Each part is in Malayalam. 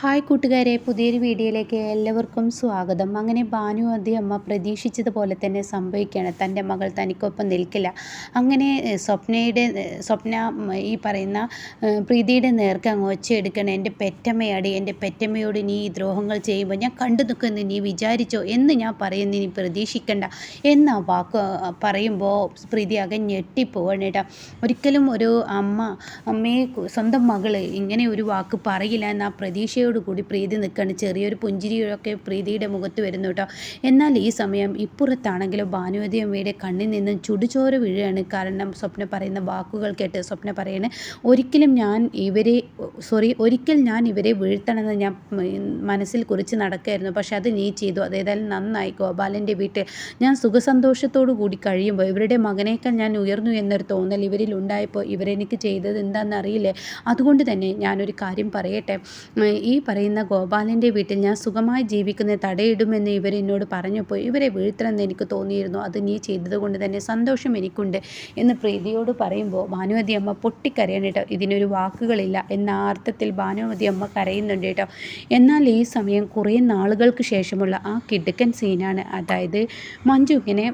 ഹായ് കൂട്ടുകാരെ പുതിയൊരു വീഡിയോയിലേക്ക് എല്ലാവർക്കും സ്വാഗതം. അങ്ങനെ ഭാനു അതി അമ്മ പ്രതീക്ഷിച്ചതുപോലെ തന്നെ സംഭവിക്കുകയാണ്. തന്റെ മകൾ തനിക്കൊപ്പം നിൽക്കില്ല. അങ്ങനെ സ്വപ്നയുടെ സ്വപ്ന ഈ പറയുന്ന പ്രീതിയുടെ നേർക്ക് അങ്ങ് ഒച്ചയെടുക്കണം എന്റെ പെറ്റമ്മയാടി എന്റെ പെറ്റമ്മയോട് നീ ഈ ദ്രോഹങ്ങൾ ചെയ്യുമ്പോൾ ഞാൻ കണ്ടു നിൽക്കുന്നു നീ വിചാരിച്ചോ എന്ന് ഞാൻ പറയുന്നു. നീ പ്രതീക്ഷിക്കണ്ട. എന്ന വാക്ക് പറയുമ്പോൾ പ്രീതി അകം ഞെട്ടിപ്പോവാണ് കേട്ടോ. ഒരിക്കലും ഒരു അമ്മ അമ്മയെ സ്വന്തം മകൾ ഇങ്ങനെ ഒരു വാക്ക് പറയില്ല എന്നാ പ്രതീക്ഷയോട് കൂടി പ്രീതി നിൽക്കുകയാണ് ചെറിയൊരു പുഞ്ചിരിയൊക്കെ പ്രീതിയുടെ മുഖത്ത് വരുന്നു കേട്ടോ. എന്നാൽ ഈ സമയം ഇപ്പുറത്താണെങ്കിലും ഭാനുവതി അമ്മയുടെ കണ്ണിൽ നിന്നും ചുടുചോര വീഴുകയാണ്. കാരണം സ്വപ്ന പറയുന്ന വാക്കുകൾ കേട്ട് സ്വപ്ന പറയുന്നത് ഒരിക്കലും ഞാൻ ഇവരെ സോറി ഒരിക്കൽ ഞാൻ ഇവരെ വീഴ്ത്തണമെന്ന് ഞാൻ മനസ്സിൽ കുറിച്ച് നടക്കായിരുന്നു. പക്ഷെ അത് നീ ചെയ്തു. അതേതായാലും നന്നായി ഗോപാലന്റെ വീട്ടിൽ ഞാൻ സുഖസന്തോഷത്തോടു കൂടി കഴിയുമ്പോൾ ഇവരുടെ മകനേക്കാൾ ഞാൻ ഉയർന്നു എന്നൊരു തോന്നൽ ഇവരിൽ ഉണ്ടായപ്പോൾ ഇവരെനിക്ക് ചെയ്തത് എന്താണെന്ന് അറിയില്ലേ അതുകൊണ്ട് തന്നെ ഞാനൊരു കാര്യം പറയട്ടെ. ഈ പറയുന്ന ഗോപാലന്റെ വീട്ടിൽ ഞാൻ സുഖമായി ജീവിക്കുന്നത് തടയിടുമെന്ന് ഇവരെന്നോട് പറഞ്ഞപ്പോൾ ഇവരെ വീഴ്ത്തണമെന്ന് എനിക്ക് തോന്നിയിരുന്നു. അത് നീ ചെയ്തതുകൊണ്ട് തന്നെ സന്തോഷം എനിക്കുണ്ട് എന്ന് പ്രീതിയോട് പറയുമ്പോൾ ഭാനുമതി അമ്മ പൊട്ടിക്കരയണേട്ടോ ഇതിനൊരു വാക്കുകളില്ല എന്ന അർത്ഥത്തിൽ ഭാനുമതി അമ്മ കരയുന്നുണ്ട് കേട്ടോ. എന്നാൽ ഈ സമയം കുറേ നാളുകൾക്ക് ശേഷമുള്ള ആ കിടുക്കൻ സീനാണ് അതായത് മഞ്ജു ഇങ്ങനെ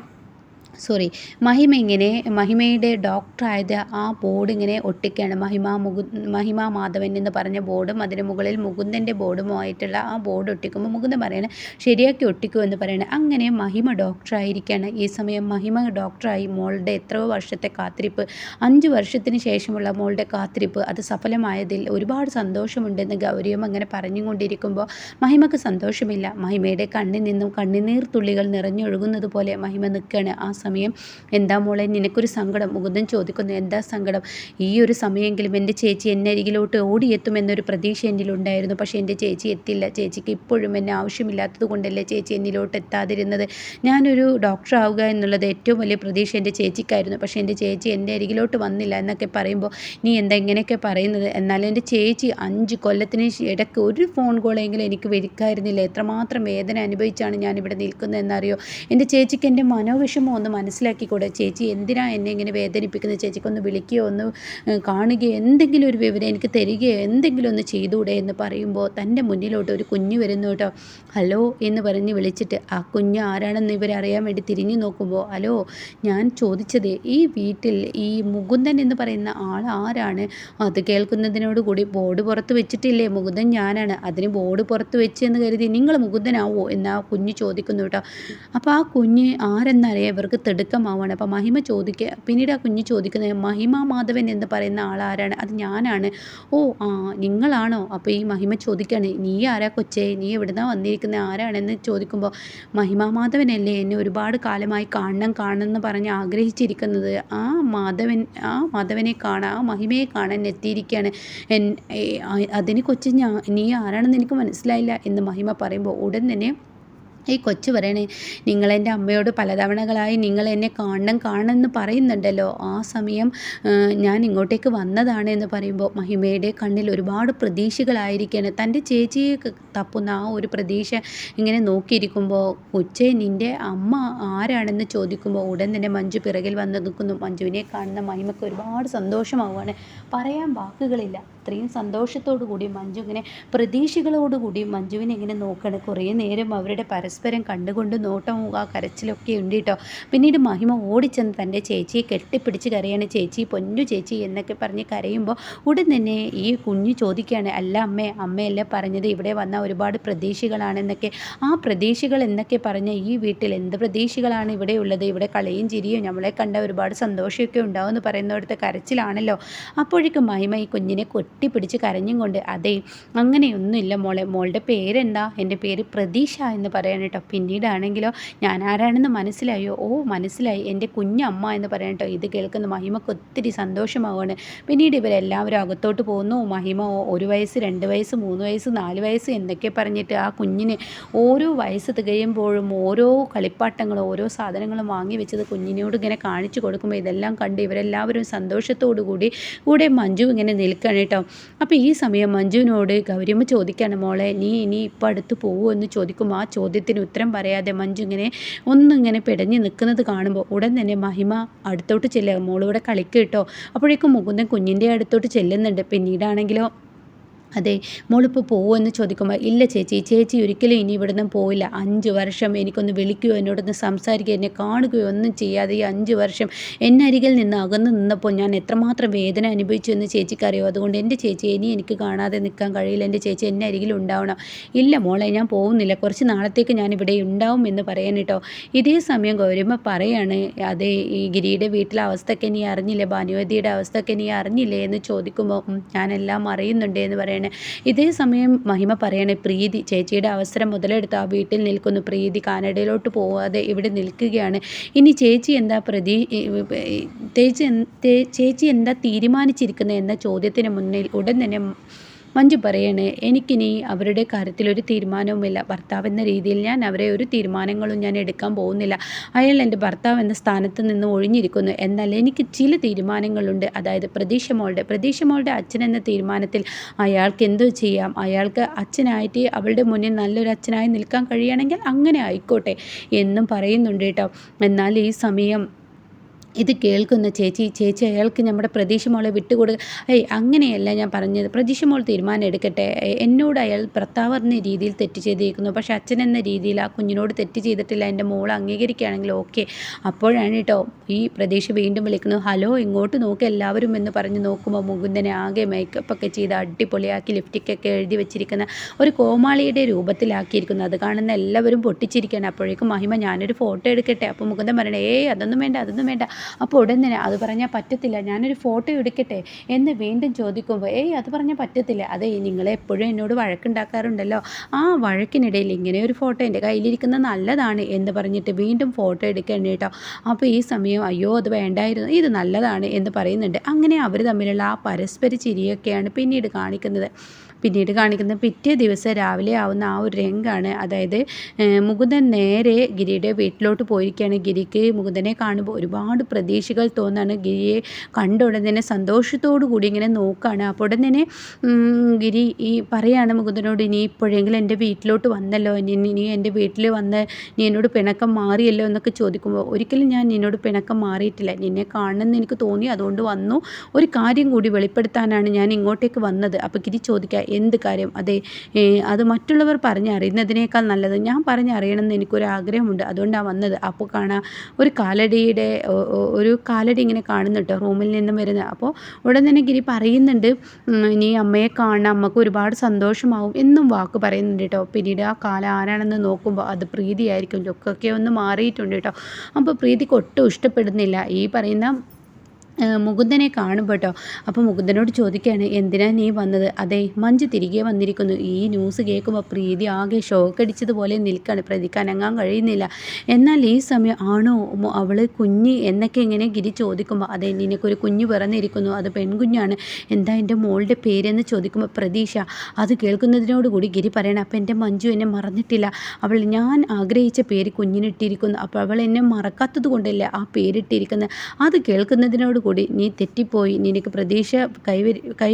സോറി മഹിമ ഇങ്ങനെ മഹിമയുടെ ഡോക്ടറായത് ആ ബോർഡ് ഇങ്ങനെ ഒട്ടിക്കുകയാണ് മഹിമ മുകു മഹിമ മാധവൻ എന്ന് പറഞ്ഞ ബോർഡും അതിന് മുകളിൽ മുകുന്ദന്റെ ബോർഡുമായിട്ടുള്ള ആ ബോർഡ് ഒട്ടിക്കുമ്പോൾ മുകുന്ദൻ പറയണേ ശരിയാക്കി ഒട്ടിക്കൂ എന്ന് പറയണേ. അങ്ങനെ മഹിമ ഡോക്ടറായിരിക്കുകയാണ് ഈ സമയം മഹിമ ഡോക്ടറായി. മോളുടെ എത്രയോ വർഷത്തെ കാത്തിരിപ്പ് അഞ്ച് വർഷത്തിന് ശേഷമുള്ള മോളുടെ കാത്തിരിപ്പ് അത് സഫലമായതിൽ ഒരുപാട് സന്തോഷമുണ്ടെന്ന് ഗൗരിയും അങ്ങനെ പറഞ്ഞുകൊണ്ടിരിക്കുമ്പോൾ മഹിമക്ക് സന്തോഷമില്ല. മഹിമയുടെ കണ്ണിൽ നിന്നും കണ്ണുനീർ തുള്ളികൾ നിറഞ്ഞൊഴുകുന്നത് പോലെ മഹിമ നിൽക്കുകയാണ് ആ സമയം? എന്താ മോളെ നിനക്കൊരു സങ്കടം? മുകുന്ദൻ ചോദിക്കുന്നു. എന്താ സങ്കടം? ഈ ഒരു സമയമെങ്കിലും എന്റെ ചേച്ചി എന്നെ അരികിലോട്ട് ഓടിയെത്തുമെന്നൊരു പ്രതീക്ഷ എന്നിലുണ്ടായിരുന്നു. പക്ഷേ എന്റെ ചേച്ചി എത്തില്ല. ചേച്ചിക്ക് ഇപ്പോഴും എന്നെ ആവശ്യമില്ലാത്തത് കൊണ്ടല്ലേ ചേച്ചി എന്നിലോട്ട് എത്താതിരുന്നത്? ഞാനൊരു ഡോക്ടർ ആവുക എന്നുള്ളത് ഏറ്റവും വലിയ പ്രതീക്ഷ എന്റെ ചേച്ചിക്കായിരുന്നു. പക്ഷേ എന്റെ ചേച്ചി എന്റെ അരികിലോട്ട് വന്നില്ല എന്നൊക്കെ പറയുമ്പോൾ നീ എന്താ ഇങ്ങനെയൊക്കെ പറയുന്നത്? എന്നാലും എന്റെ ചേച്ചി അഞ്ച് കൊല്ലത്തിന് ഇടയ്ക്ക് ഒരു ഫോൺ കോളെങ്കിലും എനിക്ക് വരിക്കായിരുന്നില്ല എത്രമാത്രം വേദന അനുഭവിച്ചാണ് ഞാനിവിടെ നിൽക്കുന്നത് എന്നറിയോ എന്റെ ചേച്ചിക്ക് എന്റെ മനോവിഷമം ഒന്ന് മനസ്സിലാക്കിക്കൂടെ? ചേച്ചി എന്തിനാ എന്നെ ഇങ്ങനെ വേദനിപ്പിക്കുന്നത്? ചേച്ചിക്കൊന്ന് വിളിക്കുകയോ ഒന്ന് കാണുകയോ? എന്തെങ്കിലും ഒരു വിവരം എനിക്ക് തരികയോ? എന്തെങ്കിലും ഒന്ന് ചെയ്തുകൂടെ എന്ന് പറയുമ്പോൾ തന്റെ മുന്നിലോട്ട് ഒരു കുഞ്ഞ് വരുന്നു കേട്ടോ. ഹലോ എന്ന് പറഞ്ഞ് വിളിച്ചിട്ട് ആ കുഞ്ഞ് ആരാണെന്ന് ഇവരറിയാൻ വേണ്ടി തിരിഞ്ഞു നോക്കുമ്പോൾ ഹലോ ഞാൻ ചോദിച്ചത് ഈ വീട്ടിൽ ഈ മുകുന്ദൻ എന്ന് പറയുന്ന ആൾ ആരാണ്? അത് കേൾക്കുന്നതിനോടുകൂടി ബോർഡ് പുറത്ത് വെച്ചിട്ടില്ലേ? മുകുന്ദൻ ഞാനാണ്. അതിന് ബോർഡ് പുറത്ത് വെച്ച് എന്ന് കരുതി നിങ്ങൾ മുകുന്ദനാവോ? എന്ന് ആ കുഞ്ഞ് ചോദിക്കുന്നു കേട്ടോ. അപ്പോൾ ആ കുഞ്ഞ് ആരെന്നറിയാം? ഇവർക്ക് തിടുക്കമാവാണ്. അപ്പോൾ മഹിമ ചോദിക്കുക പിന്നീട് ആ കുഞ്ഞ് ചോദിക്കുന്നത് മഹിമ മാധവൻ എന്ന് പറയുന്ന ആളാരാണ്? അത് ഞാനാണ്. ഓ ആ നിങ്ങളാണോ? അപ്പോൾ ഈ മഹിമ ചോദിക്കുകയാണ് നീ ആരാ കൊച്ചേ? നീ എവിടുന്നാ വന്നിരിക്കുന്നത് ആരാണെന്ന് ചോദിക്കുമ്പോൾ മഹിമ മാധവനല്ലേ എന്നെ ഒരുപാട് കാലമായി കാണണം കാണണം എന്ന് പറഞ്ഞ് ആഗ്രഹിച്ചിരിക്കുന്നത്. ആ മാധവൻ ആ മാധവനെ കാണാൻ ആ മഹിമയെ കാണാൻ എത്തിയിരിക്കുകയാണ് അതിന് കൊച്ചു ഞാൻ നീ ആരാണെന്ന് എനിക്ക് മനസ്സിലായില്ല എന്ന് മഹിമ പറയുമ്പോൾ ഉടൻ തന്നെ ഈ കൊച്ചു പറയണേ നിങ്ങളെന്റെ അമ്മയോട് പലതവണകളായി നിങ്ങൾ എന്നെ കാണണം കാണണം എന്ന് പറയുന്നുണ്ടല്ലോ. ആ സമയം ഞാൻ ഇങ്ങോട്ടേക്ക് വന്നതാണ് എന്ന് പറയുമ്പോൾ മഹിമയുടെ കണ്ണിൽ ഒരുപാട് പ്രതീക്ഷകളായിരിക്കുകയാണ്. തന്റെ ചേച്ചിയെ തപ്പുന്ന ആ ഒരു പ്രതീക്ഷ ഇങ്ങനെ നോക്കിയിരിക്കുമ്പോൾ കൊച്ചേ നിന്റെ അമ്മ ആരാണെന്ന് ചോദിക്കുമ്പോൾ ഉടൻ തന്നെ മഞ്ജു പിറകിൽ വന്ന് നിൽക്കുന്നു. മഞ്ജുവിനെ കാണുന്ന മഹിമയ്ക്ക് ഒരുപാട് സന്തോഷമാവുകയാണ്. പറയാൻ വാക്കുകളില്ല. അത്രയും സന്തോഷത്തോടു കൂടി മഞ്ജു ഇങ്ങനെ പ്രതീക്ഷകളോടുകൂടി മഞ്ജുവിനെ ഇങ്ങനെ നോക്കണം. കുറേ നേരം അവരുടെ പരസ്പരം കണ്ടുകൊണ്ട് നോട്ടം ആ കരച്ചിലൊക്കെ ഉണ്ട് കേട്ടോ. പിന്നീട് മഹിമ ഓടിച്ചെന്ന് തന്റെ ചേച്ചിയെ കെട്ടിപ്പിടിച്ച് കരയാണ്. ചേച്ചി പൊന്നു ചേച്ചി എന്നൊക്കെ പറഞ്ഞ് കരയുമ്പോൾ ഉടൻ തന്നെ ഈ കുഞ്ഞു ചോദിക്കുകയാണ് അല്ല അമ്മേ അമ്മയല്ലേ പറഞ്ഞത്? ഇവിടെ വന്ന ഒരുപാട് പ്രതീക്ഷകളാണെന്നൊക്കെ. ആ പ്രതീക്ഷകൾ എന്നൊക്കെ പറഞ്ഞ ഈ വീട്ടിൽ എന്ത് പ്രതീക്ഷകളാണ് ഇവിടെ ഉള്ളത്? ഇവിടെ കളയും ചിരിയും നമ്മളെ കണ്ട ഒരുപാട് സന്തോഷമൊക്കെ ഉണ്ടാവും എന്ന് പറയുന്നിടത്ത് കരച്ചിലാണല്ലോ. അപ്പോഴേക്കും മഹിമ ഈ കുഞ്ഞിനെ കൊട്ടിപ്പിടിച്ച് കരഞ്ഞും കൊണ്ട് അതെ അങ്ങനെയൊന്നുമില്ല മോളെ. മോളുടെ പേരെന്താ? എന്റെ പേര് പ്രതീക്ഷ എന്ന് പറയാൻ കേട്ടോ. പിന്നീടാണെങ്കിലോ ഞാൻ ആരാണെന്ന് മനസ്സിലായോ? ഓ മനസ്സിലായി. എന്റെ കുഞ്ഞമ്മ എന്ന് പറയാൻ കേട്ടോ. ഇത് കേൾക്കുന്ന മഹിമക്ക് ഒത്തിരി സന്തോഷമാവുകയാണ്. പിന്നീട് ഇവരെല്ലാവരും അകത്തോട്ട് പോകുന്നു. മഹിമ ഒരു വയസ്സ് രണ്ട് വയസ്സ് മൂന്ന് വയസ്സ് നാല് വയസ്സ് എന്തൊക്കെ പറഞ്ഞിട്ട് ആ കുഞ്ഞിന് ഓരോ വയസ്സ് തികയുമ്പോഴും ഓരോ കളിപ്പാട്ടങ്ങളും ഓരോ സാധനങ്ങളും വാങ്ങി വെച്ചത് കുഞ്ഞിനോട് ഇങ്ങനെ കാണിച്ചു കൊടുക്കുമ്പോൾ ഇതെല്ലാം കണ്ട് ഇവരെല്ലാവരും സന്തോഷത്തോടു കൂടി കൂടെ മഞ്ജു ഇങ്ങനെ നിൽക്കണം കേട്ടോ. അപ്പോൾ ഈ സമയം മഞ്ജുവിനോട് ഗൗരിയമ്മ ചോദിക്കുകയാണ് മോളെ നീ ഇനി ഇപ്പോൾ അടുത്ത് പോകുമോ എന്ന് ചോദിക്കുമ്പോൾ ആ ചോദ്യത്തിന് ചോദ്യത്തിന് ഉത്തരം പറയാതെ മഞ്ജു ഇങ്ങനെ ഒന്നിങ്ങനെ പിടഞ്ഞ് നിൽക്കുന്നത് കാണുമ്പോൾ ഉടൻ തന്നെ മഹിമ അടുത്തോട്ട് ചെല്ലുക. മോളിവിടെ കളിക്കുക കേട്ടോ. അപ്പോഴേക്കും മുകുന്ദൻ കുഞ്ഞിന്റെ അടുത്തോട്ട് ചെല്ലുന്നുണ്ട്. പിന്നീടാണെങ്കിലോ അതെ മോളിപ്പോൾ എന്ന് ചോദിക്കുമ്പോൾ ഇല്ല ചേച്ചി ചേച്ചി ഒരിക്കലും ഇനി ഇവിടുന്ന് പോയില്ല അഞ്ച് വർഷം എനിക്കൊന്ന് വിളിക്കുകയോ എന്നോടൊന്ന് സംസാരിക്കുകയോ എന്നെ കാണുകയോ ഒന്നും ചെയ്യാതെ ഈ അഞ്ച് വർഷം എന്നെ അരികിൽ നിന്ന് അകന്ന് നിന്നപ്പോൾ ഞാൻ എത്രമാത്രം വേദന അനുഭവിച്ചു എന്ന് ചേച്ചിക്കറിയോ അതുകൊണ്ട് എന്റെ ചേച്ചി ഇനി എനിക്ക് കാണാതെ നിൽക്കാൻ കഴിയില്ല. എന്റെ ചേച്ചി എന്നെ അരികിൽ ഉണ്ടാവണം. ഇല്ല മോളെ ഞാൻ പോകുന്നില്ല കുറച്ച് നാളത്തേക്ക് ഞാൻ ഇവിടെ ഉണ്ടാവും എന്ന് പറയാൻ കേട്ടോ ഇതേ സമയം ഗൗരമ്മ പറയാണ് അതെ ഈ ഗിരിയുടെ വീട്ടിലെ അവസ്ഥയൊക്കെ നീ അറിഞ്ഞില്ലേ? ഭാനുവതിയുടെ അവസ്ഥയൊക്കെ നീ അറിഞ്ഞില്ലേ? എന്ന് ചോദിക്കുമ്പോൾ ഞാനെല്ലാം അറിയുന്നുണ്ട് എന്ന് പറയണേ. ഇതേ സമയം മഹിമ പറയണേ പ്രീതി ചേച്ചിയുടെ അവസരം മുതലെടുത്ത് ആ വീട്ടിൽ നിൽക്കുന്നു. പ്രീതി കാനഡയിലോട്ട് പോവാതെ ഇവിടെ നിൽക്കുകയാണ്. ഇനി ചേച്ചി എന്താ പ്രതി ചേച്ചി ചേച്ചി എന്താ തീരുമാനിച്ചിരിക്കുന്നത് എന്ന ചോദ്യത്തിന് മുന്നിൽ ഉടൻ തന്നെ മഞ്ജു പറയണേ എനിക്കിനി അവരുടെ കാര്യത്തിൽ ഒരു തീരുമാനവുമില്ല. ഭർത്താവ് എന്ന രീതിയിൽ ഞാൻ അവരെ ഒരു തീരുമാനങ്ങളും ഞാൻ എടുക്കാൻ പോകുന്നില്ല. അയാൾ എന്റെ ഭർത്താവ് എന്ന സ്ഥാനത്ത് നിന്ന് ഒഴിഞ്ഞിരിക്കുന്നു. എന്നാൽ എനിക്ക് ചില തീരുമാനങ്ങളുണ്ട്. അതായത് പ്രതീക്ഷ മോളുടെ പ്രതീക്ഷ മോളുടെ അച്ഛൻ എന്ന തീരുമാനത്തിൽ അയാൾക്ക് എന്തോ ചെയ്യാം? അയാൾക്ക് അച്ഛനായിട്ട് അവളുടെ മുന്നിൽ നല്ലൊരു അച്ഛനായി നിൽക്കാൻ കഴിയുകയാണെങ്കിൽ അങ്ങനെ ആയിക്കോട്ടെ എന്നും പറയുന്നുണ്ട് കേട്ടോ. എന്നാൽ ഈ സമയം ഇത് കേൾക്കുന്ന ചേച്ചി. ചേച്ചി അയാൾക്ക് നമ്മുടെ പ്രതീക്ഷ മോളെ വിട്ടുകൊടുക്കുക ഏയ് അങ്ങനെയല്ല ഞാൻ പറഞ്ഞത്. പ്രതീക്ഷ മോൾ തീരുമാനം എടുക്കട്ടെ. എന്നോട് അയാൾ ഭർത്താവ് രീതിയിൽ തെറ്റ് ചെയ്തിരിക്കുന്നു. പക്ഷെ അച്ഛൻ എന്ന രീതിയിൽ ആ കുഞ്ഞിനോട് തെറ്റ് ചെയ്തിട്ടില്ല. എന്റെ മോൾ അംഗീകരിക്കുകയാണെങ്കിൽ ഓക്കെ. അപ്പോഴാണ് കേട്ടോ ഈ പ്രതീക്ഷ വീണ്ടും വിളിക്കുന്നു ഹലോ ഇങ്ങോട്ട് നോക്ക് എല്ലാവരും എന്ന് പറഞ്ഞ് നോക്കുമ്പോൾ മുകുന്ദനെ ആകെ മേക്കപ്പ് ഒക്കെ ചെയ്ത് അടിപൊളിയാക്കി ലിഫ്റ്റിക്കൊക്കെ എഴുതി വെച്ചിരിക്കുന്ന ഒരു കോമാളിയുടെ രൂപത്തിലാക്കിയിരിക്കുന്നു. അത് കാണുന്ന എല്ലാവരും പൊട്ടിച്ചിരിക്കുകയാണ്. അപ്പോഴേക്കും മഹിമ ഞാനൊരു ഫോട്ടോ എടുക്കട്ടെ. അപ്പോൾ മുകുന്ദൻ പറയണേ ഏയ് അതൊന്നും വേണ്ട അതൊന്നും വേണ്ട. അപ്പോൾ ഉടൻ തന്നെ അത് പറഞ്ഞാൽ പറ്റത്തില്ല ഞാനൊരു ഫോട്ടോ എടുക്കട്ടെ എന്ന് വീണ്ടും ചോദിക്കുമ്പോൾ ഏയ് അത് പറഞ്ഞാൽ പറ്റത്തില്ല. അതെ നിങ്ങൾ എപ്പോഴും എന്നോട് വഴക്കുണ്ടാക്കാറുണ്ടല്ലോ. ആ വഴക്കിനിടയിൽ ഇങ്ങനെ ഒരു ഫോട്ടോ എന്റെ കയ്യിലിരിക്കുന്നത് നല്ലതാണ് എന്ന് പറഞ്ഞിട്ട് വീണ്ടും ഫോട്ടോ എടുക്കേണ്ടി കേട്ടോ. അപ്പോൾ ഈ സമയം അയ്യോ അത് വേണ്ടായിരുന്നു ഇത് നല്ലതാണ് എന്ന് പറയുന്നുണ്ട്. അങ്ങനെ അവർ തമ്മിലുള്ള ആ പരസ്പര ചിരിയൊക്കെയാണ് പിന്നീട് കാണിക്കുന്നത്. പിന്നീട് കാണിക്കുന്നത് പിറ്റേ ദിവസം രാവിലെ ആവുന്ന ആ ഒരു രംഗാണ്. അതായത് മുകുന്ദൻ നേരെ ഗിരിയുടെ വീട്ടിലോട്ട് പോയിരിക്കുകയാണ്. ഗിരിക്ക് മുകുന്ദനെ കാണുമ്പോൾ ഒരുപാട് പ്രതീക്ഷകൾ തോന്നാണ്. ഗിരിയെ കണ്ട ഉടൻ തന്നെ സന്തോഷത്തോടു കൂടി ഇങ്ങനെ നോക്കുകയാണ് അപ്പോൾ ഉടൻ തന്നെ ഗിരി ഈ പറയാണ് മുകുന്ദനോട് ഇനി ഇപ്പോഴെങ്കിലും എന്റെ വീട്ടിലോട്ട് വന്നല്ലോ. ഇനി എന്റെ വീട്ടിൽ വന്ന് നീ എന്നോട് പിണക്കം മാറിയല്ലോ? എന്നൊക്കെ ചോദിക്കുമ്പോൾ ഒരിക്കലും ഞാൻ നിന്നോട് പിണക്കം മാറിയിട്ടില്ല. നിന്നെ കാണണമെന്ന് എനിക്ക് തോന്നി. അതുകൊണ്ട് വന്നു. ഒരു കാര്യം കൂടി വെളിപ്പെടുത്താനാണ് ഞാൻ ഇങ്ങോട്ടേക്ക് വന്നത്. അപ്പോൾ ഗിരി ചോദിക്കുക എന്ത് കാര്യം? അതെ അത് മറ്റുള്ളവർ പറഞ്ഞറിയുന്നതിനേക്കാൾ നല്ലത് ഞാൻ പറഞ്ഞറിയണമെന്ന് എനിക്കൊരു ആഗ്രഹമുണ്ട് അതുകൊണ്ടാണ് വന്നത്. അപ്പോൾ കാണാം ഒരു കാലടിയുടെ ഒരു കാലടി ഇങ്ങനെ കാണുന്നുണ്ട് റൂമിൽ നിന്നും വരുന്നത് അപ്പോൾ ഉടൻ തന്നെ ഗിരി പറയുന്നുണ്ട് ഇനി അമ്മയെ കാണാൻ അമ്മയ്ക്ക് ഒരുപാട് സന്തോഷമാവും എന്നും വാക്ക് പറയുന്നുണ്ട് കേട്ടോ. പിന്നീട് ആ കാലം ആരാണെന്ന് നോക്കുമ്പോൾ അത് പ്രീതിയായിരിക്കും. ലുക്കൊക്കെ ഒന്ന് മാറിയിട്ടുണ്ട് കേട്ടോ. അപ്പോൾ പ്രീതിക്ക് ഒട്ടും ഇഷ്ടപ്പെടുന്നില്ല. ഈ പറയുന്ന മുകുന്ദനെ കാണുമ്പോൾ കേട്ടോ അപ്പോൾ മുകുന്ദനോട് ചോദിക്കുകയാണ് എന്തിനാ നീ വന്നത്? അതെ മഞ്ജു തിരികെ വന്നിരിക്കുന്നു. ഈ ന്യൂസ് കേൾക്കുമ്പോൾ പ്രീതി ആകെ ഷോക്കടിച്ചതുപോലെ നിൽക്കുകയാണ് പ്രതിക്ക് അനങ്ങാൻ കഴിയുന്നില്ല. എന്നാൽ ഈ സമയം ആണോ അവൾ കുഞ്ഞ് എന്നൊക്കെ ഇങ്ങനെ ഗിരി ചോദിക്കുമ്പോൾ അതെ നിനക്കൊരു കുഞ്ഞ് പിറന്നിരിക്കുന്നു. അത് പെൺകുഞ്ഞാണ്. എന്താ എന്റെ മോളുടെ പേരെന്ന് ചോദിക്കുമ്പോൾ പ്രതീക്ഷ. അത് കേൾക്കുന്നതിനോടുകൂടി ഗിരി പറയണം അപ്പോൾ എന്റെ മഞ്ജു എന്നെ മറന്നിട്ടില്ല. അവൾ ഞാൻ ആഗ്രഹിച്ച പേര് കുഞ്ഞിനിട്ടിരിക്കുന്നു. അപ്പോൾ അവൾ എന്നെ മറക്കാത്തത് കൊണ്ടല്ലേ ആ പേരിട്ടിരിക്കുന്നത് അത് കേൾക്കുന്നതിനോട് കൂടി നീ തെറ്റിപ്പോയി. നിനക്ക് പ്രതീക്ഷ കൈ കൈ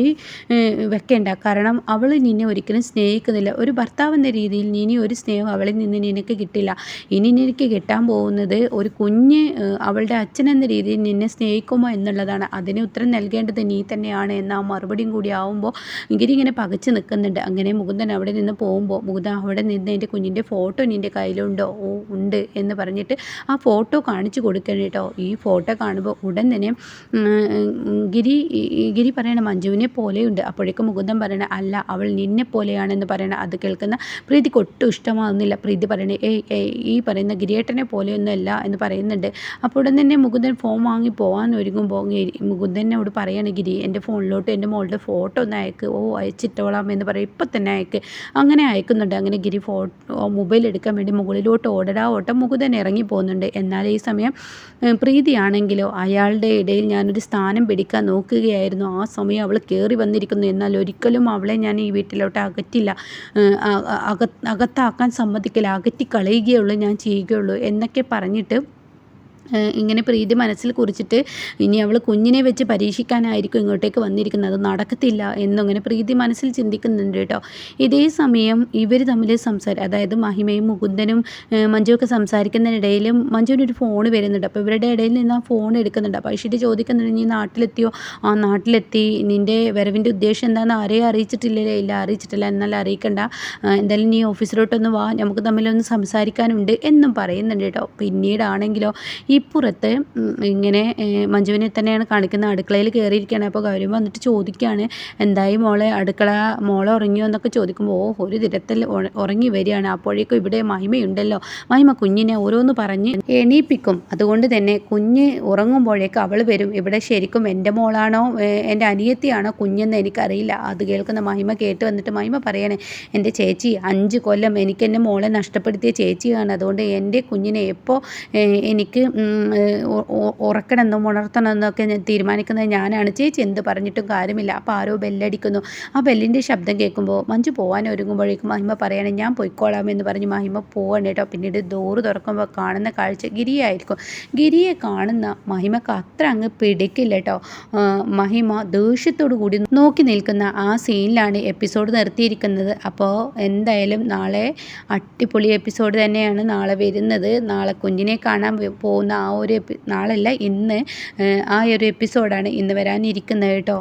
വെക്കേണ്ട. കാരണം അവൾ നിന്നെ ഒരിക്കലും സ്നേഹിക്കുന്നില്ല. ഒരു ഭർത്താവ് എന്ന രീതിയിൽ ഇനി ഒരു സ്നേഹം അവളിൽ നിന്ന് നിനക്ക് കിട്ടില്ല. ഇനി നിനക്ക് കിട്ടാൻ പോകുന്നത് ഒരു കുഞ്ഞ് അവളുടെ അച്ഛൻ എന്ന രീതിയിൽ നിന്നെ സ്നേഹിക്കുമോ എന്നുള്ളതാണ്. അതിന് ഉത്തരം നൽകേണ്ടത് നീ തന്നെയാണ് എന്ന ആ മറുപടിയും കൂടി ആവുമ്പോൾ ഇങ്ങനെ പകച്ചു നിൽക്കുന്നുണ്ട് അങ്ങനെ മുകുന്ദൻ അവിടെ നിന്ന് പോകുമ്പോൾ മുകുന്ദൻ അവിടെ നിന്ന് എന്റെ കുഞ്ഞിന്റെ ഫോട്ടോ നിന്റെ കയ്യിലുണ്ടോ? ഓ ഉണ്ട് എന്ന് പറഞ്ഞിട്ട് ആ ഫോട്ടോ കാണിച്ചു കൊടുക്കണം കേട്ടോ ഈ ഫോട്ടോ കാണുമ്പോൾ ഉടൻ തന്നെ ഗിരി ഗിരി പറയണ മഞ്ജുവിനെ പോലെയുണ്ട്. അപ്പോഴേക്കും മുകുന്ദൻ പറയണ അല്ല അവൾ നിന്നെ പോലെയാണെന്ന് പറയണ അത് കേൾക്കുന്ന പ്രീതിക്ക് ഒട്ടും ഇഷ്ടമാകുന്നില്ല പ്രീതി പറയണേ ഏയ് ഈ പറയുന്ന ഗിരിയേട്ടനെ പോലെയൊന്നുമല്ല എന്ന് പറയുന്നുണ്ട്. അപ്പോൾ ഉടൻ തന്നെ മുകുന്ദൻ ഫോൺ വാങ്ങി പോകാൻ ഒരുങ്ങുമ്പോൾ മുകുന്ദനോട് പറയാണ് ഗിരി എന്റെ ഫോണിലോട്ട് എന്റെ മോളുടെ ഫോട്ടോ ഒന്ന് അയക്ക്. ഓ അയച്ചിട്ടോളാം എന്ന് പറയും. ഇപ്പം തന്നെ അയക്ക്. അങ്ങനെ അയക്കുന്നുണ്ട്. അങ്ങനെ ഗിരി ഫോട്ടോ മൊബൈൽ എടുക്കാൻ വേണ്ടി മുകളിലോട്ട് ഓടടാ ഓട്ടം മുകുന്ദൻ ഇറങ്ങി പോകുന്നുണ്ട്. എന്നാൽ ഈ സമയം പ്രീതിയാണെങ്കിലോ അയാളുടെ ഇടയിൽ ഞാനൊരു സ്ഥാനം പിടിക്കാൻ നോക്കുകയായിരുന്നു. ആ സമയം അവൾ കയറി വന്നിരിക്കുന്നു. എന്നാൽ ഒരിക്കലും അവളെ ഞാൻ ഈ വീട്ടിലോട്ട് അകറ്റില്ല. അകത്താക്കാൻ സമ്മതിക്കില്ല. അകറ്റി കളയുകയുള്ളൂ. ഞാൻ ചെയ്യുകയുള്ളൂ. എന്നൊക്കെ പറഞ്ഞിട്ട് ഇങ്ങനെ പ്രീതി മനസ്സിൽ കുറിച്ചിട്ട് ഇനി അവൾ കുഞ്ഞിനെ വെച്ച് പരീക്ഷിക്കാനായിരിക്കും ഇങ്ങോട്ടേക്ക് വന്നിരിക്കുന്നത്. നടക്കത്തില്ല എന്നിങ്ങനെ പ്രീതി മനസ്സിൽ ചിന്തിക്കുന്നുണ്ട് കേട്ടോ. ഇതേ സമയം ഇവർ തമ്മിൽ സംസാരം അതായത് മഹിമയും മുകുന്ദനും മഞ്ജുവൊക്കെ സംസാരിക്കുന്നതിനിടയിലും മഞ്ജുവിനൊരു ഫോൺ വരുന്നുണ്ട്. അപ്പോൾ ഇവരുടെ ഇടയിൽ നിന്ന് ആ ഫോൺ എടുക്കുന്നുണ്ട്. അപ്പോൾ ഐശ്വര്യ ചോദിക്കുന്നുണ്ട് നീ നാട്ടിലെത്തിയോ? ആ നാട്ടിലെത്തി. നിന്റെ വരവിന്റെ ഉദ്ദേശം എന്താണെന്ന് ആരെയും അറിയിച്ചിട്ടില്ലല്ലേ? ഇല്ല അറിയിച്ചിട്ടില്ല. എന്നാൽ അറിയിക്കണ്ട. എന്തായാലും നീ ഓഫീസിലോട്ടൊന്ന് വാ. നമുക്ക് തമ്മിലൊന്ന് സംസാരിക്കാനുണ്ട് എന്നും പറയുന്നുണ്ട് കേട്ടോ. പിന്നീടാണെങ്കിലോ ഇപ്പുറത്ത് ഇങ്ങനെ മഞ്ജുവിനെ തന്നെയാണ് കാണിക്കുന്നത്. അടുക്കളയിൽ കയറിയിരിക്കുകയാണ്. അപ്പോൾ ഗൗരി വന്നിട്ട് ചോദിക്കുകയാണ് എന്തായി മോളെ? അടുക്കള മോളെ ഉറങ്ങിയോ? എന്നൊക്കെ ചോദിക്കുമ്പോൾ ഓ ഒരു തിരത്തിൽ ഉറങ്ങി വരികയാണ്. അപ്പോഴേക്കും ഇവിടെ മഹിമയുണ്ടല്ലോ. മഹിമ കുഞ്ഞിനെ ഓരോന്ന് പറഞ്ഞ് എണീപ്പിക്കും. അതുകൊണ്ട് തന്നെ കുഞ്ഞ് ഉറങ്ങുമ്പോഴേക്ക് അവൾ വരും. ഇവിടെ ശരിക്കും എന്റെ മോളാണോ എന്റെ അനിയത്തിയാണോ കുഞ്ഞെന്ന് എനിക്കറിയില്ല. അത് കേൾക്കുന്ന മഹിമ കേട്ട് വന്നിട്ട് മഹിമ പറയണേ എന്റെ ചേച്ചി അഞ്ച് കൊല്ലം എനിക്ക് എന്റെ മോളെ നഷ്ടപ്പെടുത്തിയ ചേച്ചിയാണ്. അതുകൊണ്ട് എന്റെ കുഞ്ഞിനെ എപ്പോൾ എനിക്ക് ഉറക്കണമെന്നും ഉണർത്തണമെന്നൊക്കെ ഞാൻ തീരുമാനിക്കുന്നത് ഞാനാണ്. ചേച്ചി എന്ത് പറഞ്ഞിട്ടും കാര്യമില്ല. അപ്പോൾ ആരോ ബെല്ലടിക്കുന്നു. ആ ബെല്ലിന്റെ ശബ്ദം കേൾക്കുമ്പോൾ മഞ്ജു പോകാൻ ഒരുങ്ങുമ്പോഴേക്കും മഹിമ പറയണേ ഞാൻ പൊയ്ക്കോളാം എന്ന് പറഞ്ഞ് മഹിമ പോവാണ് കേട്ടോ. പിന്നീട് ഡോറ് തുറക്കുമ്പോൾ കാണുന്ന കാഴ്ച ഗിരിയായിരിക്കും. ഗിരിയെ കാണുന്ന മഹിമക്ക് അത്ര അങ്ങ് പിടിക്കില്ല കേട്ടോ. മഹിമ ദേഷ്യത്തോടു കൂടി നോക്കി നിൽക്കുന്ന ആ സീനിലാണ് എപ്പിസോഡ് നിർത്തിയിരിക്കുന്നത്. അപ്പോൾ എന്തായാലും നാളെ അടിപൊളി എപ്പിസോഡ് തന്നെയാണ് നാളെ വരുന്നത്. നാളെ കുഞ്ഞിനെ കാണാൻ വ- ആ ഒരു നാളല്ല ഇന്ന് ആ ഒരു എപ്പിസോഡാണ് ഇന്ന് വരാനിരിക്കുന്നത് കേട്ടോ.